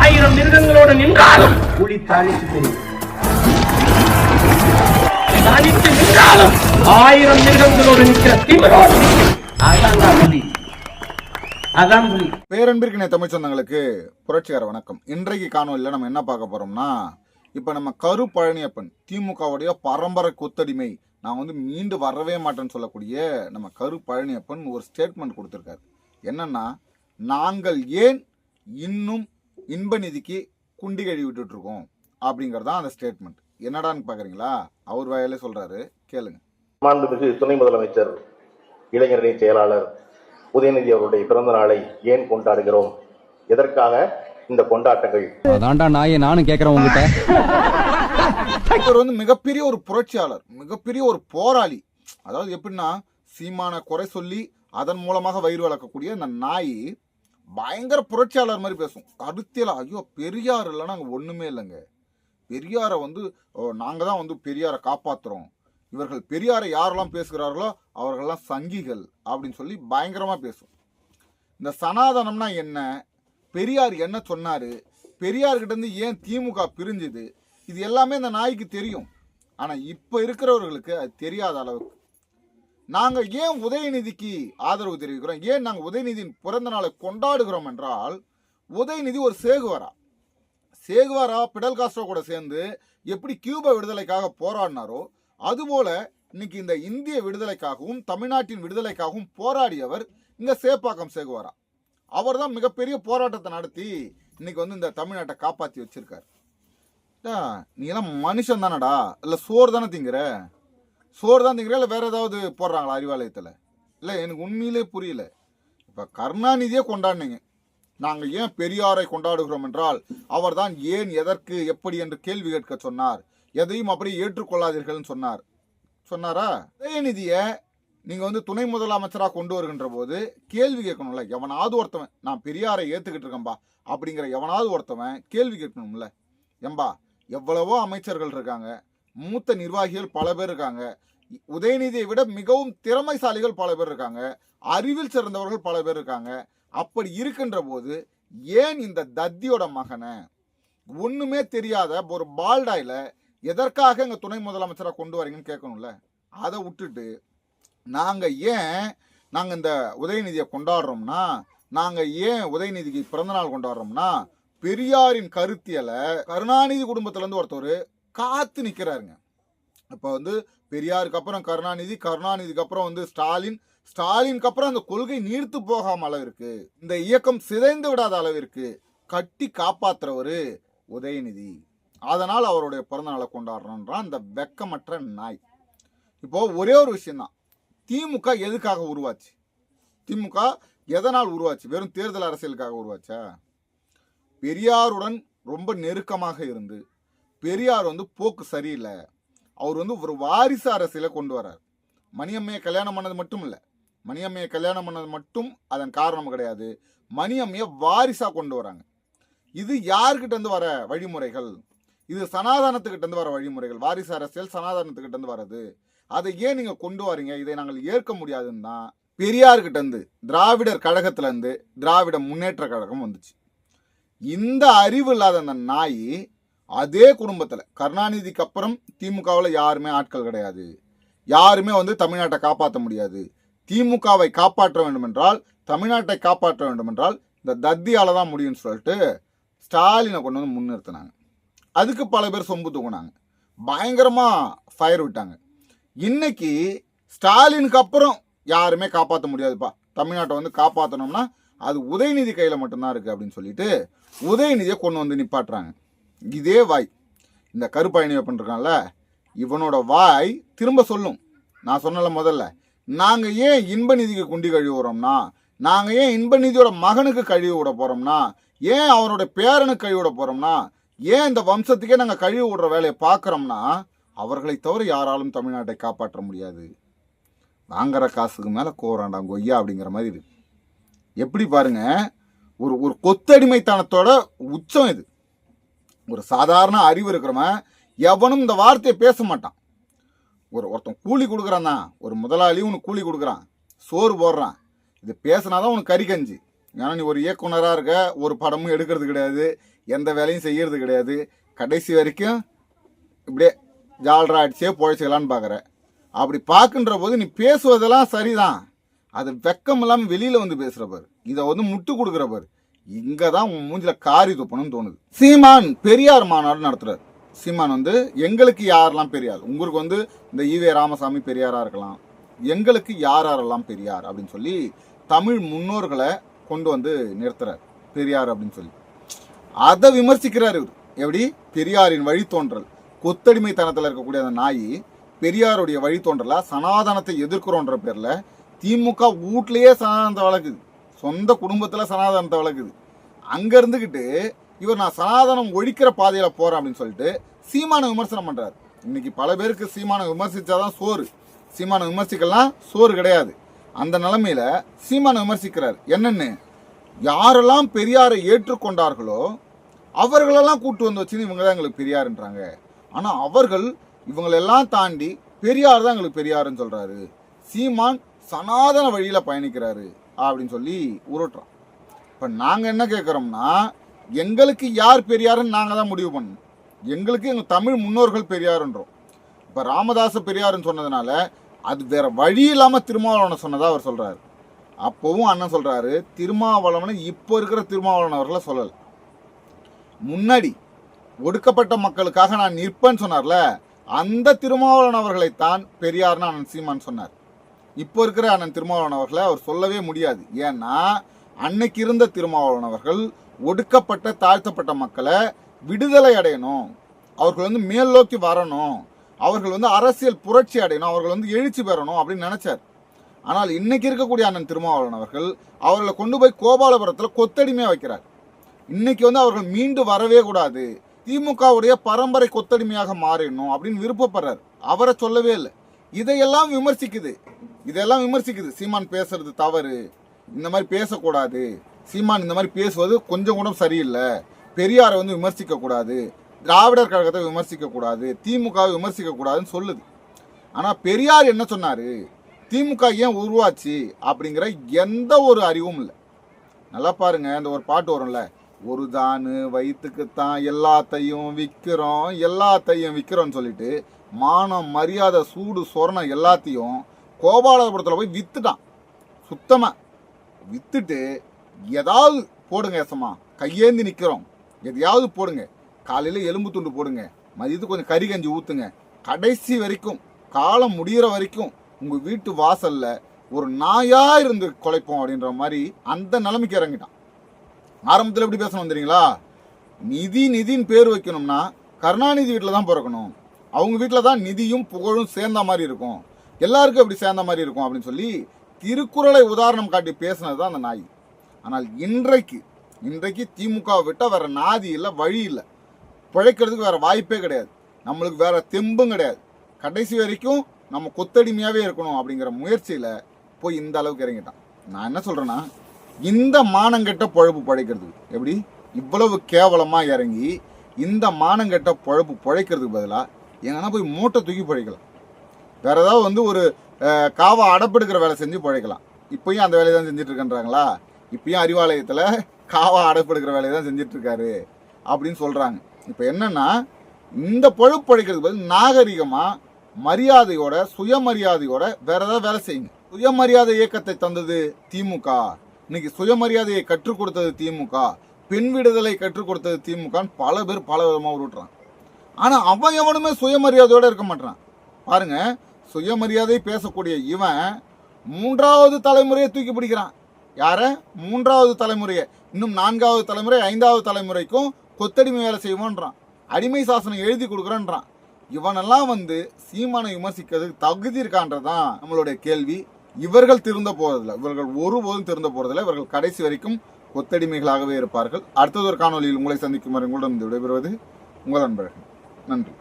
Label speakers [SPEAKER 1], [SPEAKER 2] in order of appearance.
[SPEAKER 1] ஆயிரம் மிருகங்களோடு நின்றாலும் புலி தனித்து தெரியும் தனித்து நின்றாலும் ஆயிரம் மிருகங்களோடு நிற்கிற திமிரோடு நிற்கும். அதான் புலி. அதான் புலி.
[SPEAKER 2] பேரன்பிற்கினை தமிழ் சொந்தங்களுக்கு புரட்சிகர வணக்கம். இன்றைக்கு காணொலியில் நம்ம என்ன பார்க்க போறோம்னா இப்போ நம்ம கரு பழனியப்பன் திமுகவுடைய பரம்பரை கொத்தடிமை நான் வந்து மீண்டு வரவே மாட்டேன்னு சொல்லக்கூடிய நம்ம கரு பழனியப்பன் ஒரு ஸ்டேட்மெண்ட் கொடுத்துருக்காரு. என்னன்னா நாங்கள் ஏன் இன்னும் இன்ப நிதிக்கு குண்டி கழுவி விட்டுட்டு இருக்கோம் அப்படிங்கிறது தான் அந்த ஸ்டேட்மெண்ட் என்னடான்னு பார்க்குறீங்களா அவர் வாயிலே சொல்றாரு. கேளுங்க.
[SPEAKER 3] மாண்புமிகு துணை முதலமைச்சர் இளைஞரணி செயலாளர் உதயநிதி அவருடைய பிறந்த நாளை ஏன் கொண்டாடுகிறோம்? எதற்காக இந்த கொண்டாட்டங்கள்?
[SPEAKER 4] அதான்டா நாயே நானும் கேக்குறேன் உங்ககிட்ட
[SPEAKER 2] இவர் வந்து மிகப்பெரிய ஒரு புரட்சியாளர் மிகப்பெரிய ஒரு போராளி. அதாவது எப்படின்னா சீமான குறை சொல்லி அதன் மூலமாக வயிறு வளர்க்கக்கூடிய அந்த நாய் பயங்கர புரட்சியாளர் மாதிரி பேசும். கருத்தியல ஐயோ பெரியார் இல்லைன்னா அங்கே ஒன்றுமே இல்லைங்க. பெரியாரை வந்து நாங்கள் தான் வந்து பெரியாரை காப்பாற்றுறோம் இவர்கள் பெரியாரை யாரெல்லாம் பேசுகிறார்களோ அவர்கள்லாம் சங்கிகள் அப்படின்னு சொல்லி பயங்கரமாக பேசும். இந்த சனாதனம்னா என்ன? பெரியார் என்ன சொன்னார்? பெரியார்கிட்ட இருந்து ஏன் திமுக பிரிஞ்சுது? இது எல்லாமே இந்த நாய்க்கு தெரியும். ஆனால் இப்போ இருக்கிறவர்களுக்கு அது தெரியாத அளவுக்கு. நாங்கள் ஏன் உதயநிதிக்கு ஆதரவு தெரிவிக்கிறோம்? ஏன் நாங்கள் உதயநிதியின் பிறந்த நாளை கொண்டாடுகிறோம் என்றால் உதயநிதி ஒரு சேகுவாரா? சேகுவாரா பிடல் காஸ்ட்ரோ கூட சேர்ந்து எப்படி கியூபா விடுதலைக்காக போராடினாரோ அதுபோல இன்னைக்கு இந்த இந்திய விடுதலைக்காகவும் தமிழ்நாட்டின் விடுதலைக்காகவும் போராடியவர் இங்க சேப்பாக்கம் சேகுவாரா? அவர் தான் மிகப்பெரிய போராட்டத்தை நடத்தி இன்னைக்கு வந்து இந்த தமிழ்நாட்டை காப்பாற்றி வச்சிருக்காரு. டா, நீ எல்லாம் மனுஷன் தானடா இல்லை சோறு தானே திங்கிற? சோறு தான் திங்கிற இல்லை வேற ஏதாவது போடுறாங்களா அறிவாலயத்தில்? இல்லை எனக்கு உண்மையிலே புரியல. இப்போ கருணாநிதியே கொண்டாடினீங்க. நாங்கள் ஏன் பெரியாரை கொண்டாடுகிறோம் என்றால் அவர்தான் ஏன் எதற்கு எப்படி என்று கேள்வி கேட்க சொன்னார். எதையும் அப்படியே ஏற்றுக்கொள்ளாதீர்கள்னு சொன்னார். சொன்னாரா? உதயநிதியை நீங்கள் வந்து துணை முதலமைச்சராக கொண்டு வருகின்ற போது கேள்வி கேட்கணும்ல. எவனாவது ஒருத்தவன் நான் பெரியாரை ஏற்றுக்கிட்டு இருக்கேன்பா அப்படிங்கிற எவனாவது ஒருத்தவன் கேள்வி கேட்கணும்ல. எம்பா எவ்வளவோ அமைச்சர்கள் இருக்காங்க. மூத்த நிர்வாகிகள் பல பேர் இருக்காங்க. உதயநிதியை விட மிகவும் திறமைசாலிகள் பல பேர் இருக்காங்க. அறிவில் சிறந்தவர்கள் பல பேர் இருக்காங்க. அப்படி இருக்கின்ற போது ஏன் இந்த தத்தியோட மகனை ஒன்றுமே தெரியாத ஒரு பால்டாயில் எதற்காக எங்கள் துணை முதலமைச்சராக கொண்டு வரீங்கன்னு கேட்கணும்ல? அதை விட்டுட்டு நாங்கள் ஏன் நாங்கள் இந்த உதயநிதியை கொண்டாடுறோம்னா நாங்கள் ஏன் உதயநிதிக்கு பிறந்தநாள் கொண்டாடுறோம்னா பெரியாரின் கருத்தியலை கருணாநிதி குடும்பத்திலேருந்து ஒருத்தர் காத்து நிற்கிறாருங்க இப்போ வந்து பெரியாருக்கு அப்புறம் கருணாநிதி கருணாநிதிக்கு அப்புறம் வந்து ஸ்டாலின் ஸ்டாலினுக்கு அப்புறம் அந்த கொள்கை நீர்த்து போகாம அளவிற்கு இந்த இயக்கம் சிதைந்து விடாத அளவிற்கு கட்டி காப்பாத்துறவர் உதயநிதி. அதனால் அவருடைய பிறந்தநாளை கொண்டாடுறோன்றான் அந்த வெக்கமற்ற நாய். இப்போ ஒரே ஒரு விஷயம்தான். திமுக எதுக்காக உருவாச்சு? திமுக எதனால் உருவாச்சு? வெறும் தேர்தல் அரசியலுக்காக உருவாச்சா? பெரியாருடன் ரொம்ப நெருக்கமாக இருந்து பெரியார் வந்து போக்கு சரியில்லை. அவர் வந்து ஒரு வாரிசு அரசியலை கொண்டு வரார் மணியம்மையை கல்யாணம் பண்ணது மட்டும் இல்லை. மணியம்மையை கல்யாணம் பண்ணது மட்டும் அதன் காரணம் கிடையாது. மணியம்மையை வாரிசாக கொண்டு வராங்க இது யாருக்கிட்டேருந்து வர வழிமுறைகள்? இது சனாதனத்துக்கிட்டேருந்து வர வழிமுறைகள். வாரிசு அரசியல் சனாதானத்துக்கிட்டேருந்து வர்றது. அதை ஏன் நீங்கள் கொண்டு வரீங்க? இதை நாங்கள் ஏற்க முடியாதுன்னு தான் பெரியார்கிட்ட திராவிடர் கழகத்துலேருந்து திராவிட முன்னேற்ற கழகம் வந்துச்சு. இந்த அறிவு இல்லாத அந்த நாய் அதே குடும்பத்தில் கருணாநிதிக்கு அப்புறம் திமுகவில் யாருமே ஆட்கள் கிடையாது. யாருமே வந்து தமிழ்நாட்டை காப்பாற்ற முடியாது. திமுகவை காப்பாற்ற வேண்டுமென்றால் தமிழ்நாட்டை காப்பாற்ற வேண்டுமென்றால் இந்த தத்தியால் தான் முடியும்னு சொல்லிட்டு ஸ்டாலினை கொண்டு வந்து முன்னிறுத்தினாங்க. அதுக்கு பல பேர் சொம்பு தூக்குனாங்க. பயங்கரமாக ஃபயர் விட்டாங்க. இன்னைக்கு ஸ்டாலினுக்கு அப்புறம் யாருமே காப்பாற்ற முடியாதுப்பா. தமிழ்நாட்டை வந்து காப்பாற்றணும்னா அது உதயநிதி கையில் மட்டும்தான் இருக்குது அப்படின்னு சொல்லிட்டு உதயநிதியை கொண்டு வந்து நிப்பாட்டுறாங்க. இதே வாய். இந்த கருப்பயணி பண்ணிருக்கான்ல இவனோட வாய் திரும்ப சொல்லும். நான் சொன்னல முதல்ல நாங்கள் ஏன் இன்ப நிதிக்கு குண்டி கழுவி விடுறோம்னா நாங்கள் ஏன் இன்ப நிதியோட மகனுக்கு கழுவி விட போகிறோம்னா ஏன் அவனோட பேரனுக்கு கழுவி விட போகிறோம்னா ஏன் இந்த வம்சத்துக்கே நாங்கள் கழுவி விடுற வேலையை பார்க்குறோம்னா அவர்களை தவிர யாராலும் தமிழ்நாட்டை காப்பாற்ற முடியாது. வாங்குற காசுக்கு மேலே கோராண்டா கொய்யா அப்படிங்கிற மாதிரி இருக்கு. எப்படி பாருங்கள் ஒரு ஒரு கொத்தடிமைத்தனத்தோட உச்சம் இது. ஒரு சாதாரண அறிவு இருக்கிறவன் எவனும் இந்த வார்த்தையை பேச மாட்டான். ஒரு ஒருத்தன் கூலி கொடுக்குறான் தான் ஒரு முதலாளி உனக்கு கூலி கொடுக்குறான் சோறு போடுறான் இது பேசினாதான் உனக்கு கறி கஞ்சி. ஏன்னா நீ ஒரு இயக்குனராக இருக்க ஒரு படமும் எடுக்கிறது கிடையாது எந்த வேலையும் செய்கிறது கிடையாது கடைசி வரைக்கும் இப்படியே ஜால்ரா அடிச்சே பொழைச்சிக்கலான்னு பார்க்குற அப்படி பார்க்குன்ற போது நீ பேசுவதெல்லாம் சரிதான். அது வெக்கம் இல்லாமல் வெளியில் வந்து பேசுகிற பாரு. இதை வந்து முட்டு கொடுக்குற பாரு. இங்கே தான் மூஞ்சில் காரி துப்பணும்னு தோணுது. சீமான் பெரியார் மாநாடு நடத்துகிறார் சீமான் வந்து எங்களுக்கு யாரெல்லாம் பெரியார்? உங்களுக்கு வந்து இந்த ஈவே ராமசாமி பெரியாராக இருக்கலாம். எங்களுக்கு யார் யாரெல்லாம் பெரியார் அப்படின்னு சொல்லி தமிழ் முன்னோர்களை கொண்டு வந்து நிறுத்துறார். பெரியார் அப்படின்னு சொல்லி. அதை விமர்சிக்கிறார் இவர். எப்படி? பெரியாரின் வழித்தோன்றல். கொத்தடிமைத்தனத்தில் இருக்கக்கூடிய அந்த நாய் பெரியாருடைய வழித்தோன்றலாக சனாதனத்தை எதிர்க்கிறோன்ற பேரில் திமுக வீட்லேயே சனாதனத்தை வளர்க்குது. சொந்த குடும்பத்தில் சனாதனத்தை வளர்க்குது அங்கே இருந்துக்கிட்டு இவர் நான் சனாதனம் ஒழிக்கிற பாதையில் போகிறேன் அப்படின்னு சொல்லிட்டு சீமான விமர்சனம் பண்ணுறாரு இன்னைக்கு பல பேருக்கு சீமான விமர்சித்தாதான் சோறு. சீமான விமர்சிக்கலாம் சோறு கிடையாது. அந்த நிலமையில சீமான விமர்சிக்கிறார். என்னென்னு? யாரெல்லாம் பெரியாரை ஏற்றுக்கொண்டார்களோ அவர்களெல்லாம் கூட்டு வந்து வச்சுன்னு இவங்க தான் எங்களுக்கு பெரியாருன்றாங்க. ஆனால் அவர்கள் இவங்களெல்லாம் தாண்டி பெரியார் தான் எங்களுக்கு பெரியாருன்னு சொல்கிறாரு சீமான் சனாதன வழியில் பயணிக்கிறாரு. அப்படின்னு சொல்லி உருட்டுறான் இப்போ நாங்கள் என்ன கேட்குறோம்னா எங்களுக்கு யார் பெரியாருன்னு நாங்கள் தான் முடிவு பண்ணணும். எங்களுக்கு எங்கள் தமிழ் முன்னோர்கள் பெரியாருன்றோம். இப்போ ராமதாச பெரியாருன்னு சொன்னதுனால அது வேற வழி இல்லாமல் திருமாவளவனை சொன்னதாக அவர் சொல்கிறாரு அப்போவும் அண்ணன் சொல்கிறாரு திருமாவளவனை இப்போ இருக்கிற திருமாவளவன் அவர்களை சொல்லலை. முன்னாடி ஒடுக்கப்பட்ட மக்களுக்காக நான் நிற்பேன்னு சொன்னார்ல அந்த திருமாவளவன் அவர்களைத்தான் பெரியார்னு அண்ணன் சீமான் சொன்னார். இப்போ இருக்கிற அண்ணன் திருமாவளவன் அவர்களை அவர் சொல்லவே முடியாது. ஏன்னா அன்னைக்கு இருந்த திருமாவளவன் அவர்கள் ஒடுக்கப்பட்ட தாழ்த்தப்பட்ட மக்களை விடுதலை அடையணும். அவர்கள் வந்து மேல் நோக்கி வரணும். அவர்கள் வந்து அரசியல் புரட்சி அடையணும். அவர்கள் வந்து எழுச்சி பெறணும் அப்படின்னு நினைச்சார். ஆனால் இன்னைக்கு இருக்கக்கூடிய அண்ணன் திருமாவளவன் அவர்கள் அவர்களை கொண்டு போய் கோபாலபுரத்தில் கொத்தடிமையாக வைக்கிறார். இன்னைக்கு வந்து அவர்கள் மீண்டு வரவே கூடாது. திமுகவுடைய பரம்பரை கொத்தடிமையாக மாறிடணும் அப்படின்னு விருப்பப்படுறார். அவரை சொல்லவே இல்லை. இதையெல்லாம் விமர்சிக்குது. இதெல்லாம் விமர்சிக்குது. சீமான் பேசுறது தவறு. இந்த மாதிரி பேசக்கூடாது. சீமான் இந்த மாதிரி பேசுவது கொஞ்சம் கூட சரியில்லை. பெரியாரை வந்து விமர்சிக்க கூடாது. திராவிடர் கழகத்தை விமர்சிக்க கூடாது. திமுகவை விமர்சிக்க கூடாதுன்னு சொல்லுது. ஆனால் பெரியார் என்ன சொன்னார்? திமுக ஏன் உருவாச்சு? அப்படிங்கிற எந்த ஒரு அறிவும் இல்லை. நல்லா பாருங்க இந்த ஒரு பாட்டு வரும்ல. ஒரு தானு வயிற்றுக்குத்தான் எல்லாத்தையும் விற்கிறோம் எல்லாத்தையும் விற்கிறோம்னு சொல்லிட்டு மானம் மரியாதை சூடு சொரணம் எல்லாத்தையும் கோபாலபுரத்தில் போய் விற்றுட்டான் சுத்தமாக விற்றுட்டு ஏதாவது போடுங்க ஏசம்மா. கையேந்தி நிற்கிறோம் எதையாவது போடுங்க. காலையில் எலும்பு துண்டு போடுங்க. மதியத்துக்கு கொஞ்சம் கறி கஞ்சி ஊற்றுங்க கடைசி வரைக்கும் காலம் முடியிற வரைக்கும் உங்கள் வீட்டு வாசலில் ஒரு நாயாக இருந்து குலைப்போம் அப்படின்ற மாதிரி அந்த நிலைமைக்கு இறங்கிட்டான். ஆரம்பத்தில் எப்படி பேசணும் தெரியுங்களா? நிதி நிதின்னு பேர் வைக்கணும்னா கருணாநிதி வீட்டில் தான் பிறக்கணும். அவங்க வீட்டில் தான் நிதியும் புகழும் சேர்ந்த மாதிரி இருக்கும். எல்லாருக்கும் அப்படி சேர்ந்த மாதிரி இருக்கும் அப்படின்னு சொல்லி திருக்குறளை உதாரணம் காட்டி பேசினது தான் அந்த நாய். ஆனால் இன்றைக்கு இன்றைக்கு திமுகவை விட்டால் வேற நாதி இல்லை வழி இல்லை. பிழைக்கிறதுக்கு வேற வாய்ப்பே கிடையாது. நம்மளுக்கு வேற தெம்பும் கிடையாது. கடைசி வரைக்கும் நம்ம கொத்தடிமையாகவே இருக்கணும் அப்படிங்கிற முயற்சியில் போய் இந்த அளவுக்கு இறங்கிட்டான். நான் என்ன சொல்கிறேன்னா இந்த மானங்கெட்ட பழப்பு பழைக்கிறது எப்படி? இவ்வளவு கேவலமாக இறங்கி இந்த மானங்கெட்ட பழப்பு பழைக்கிறதுக்கு பதிலாக எங்கன்னா போய் மூட்டை தூக்கி பழைக்கலாம். வேற ஏதாவது வந்து ஒரு காவா அடப்பெடுக்கிற வேலை செஞ்சு பழைக்கலாம் இப்பயும் அந்த வேலையை தான் செஞ்சுட்டு இருக்கேன்றாங்களா இப்பயும் அறிவாலயத்தில் காவா அடப்பெடுக்கிற வேலையை தான் செஞ்சிட்ருக்காரு அப்படின்னு சொல்கிறாங்க இப்போ என்னென்னா இந்த பொழப்பு பழைக்கிறதுக்கு பதில் நாகரிகமாக மரியாதையோட சுயமரியாதையோட வேற ஏதாவது வேலை செய்யுங்க. சுயமரியாதை இயக்கத்தை தந்தது திமுக. இன்னைக்கு சுயமரியாதையை கற்றுக் கொடுத்தது திமுக. பெண் விடுதலை கற்றுக் கொடுத்தது திமுகன்னு பல பேர் பல விதமாக உருட்டுறான் ஆனால் அவன் எவனுமே சுயமரியாதையோட இருக்க மாட்டான் பாருங்க சுயமரியாதை பேசக்கூடிய இவன் மூன்றாவது தலைமுறையை தூக்கி பிடிக்கிறான். யார? மூன்றாவது தலைமுறையை. இன்னும் நான்காவது தலைமுறை ஐந்தாவது தலைமுறைக்கும் கொத்தடிமை வேலை செய்வோன்றான். அடிமை சாசனம் எழுதி கொடுக்குறன்றான். இவனெல்லாம் வந்து சீமானை விமர்சிக்கிறதுக்கு தகுதி இருக்கான்றதான் நம்மளுடைய கேள்வி. இவர்கள் திருந்த போறதில்லை. இவர்கள் ஒருபோதும் திருந்த போறதில்லை. இவர்கள் கடைசி வரைக்கும் கொத்தடிமைகளாகவே இருப்பார்கள். அடுத்தது ஒரு காணொலியில் உங்களை சந்திக்கும் வரை உங்களிடம் விடைபெறுவது உங்கள் நண்பர்கள் நன்றி.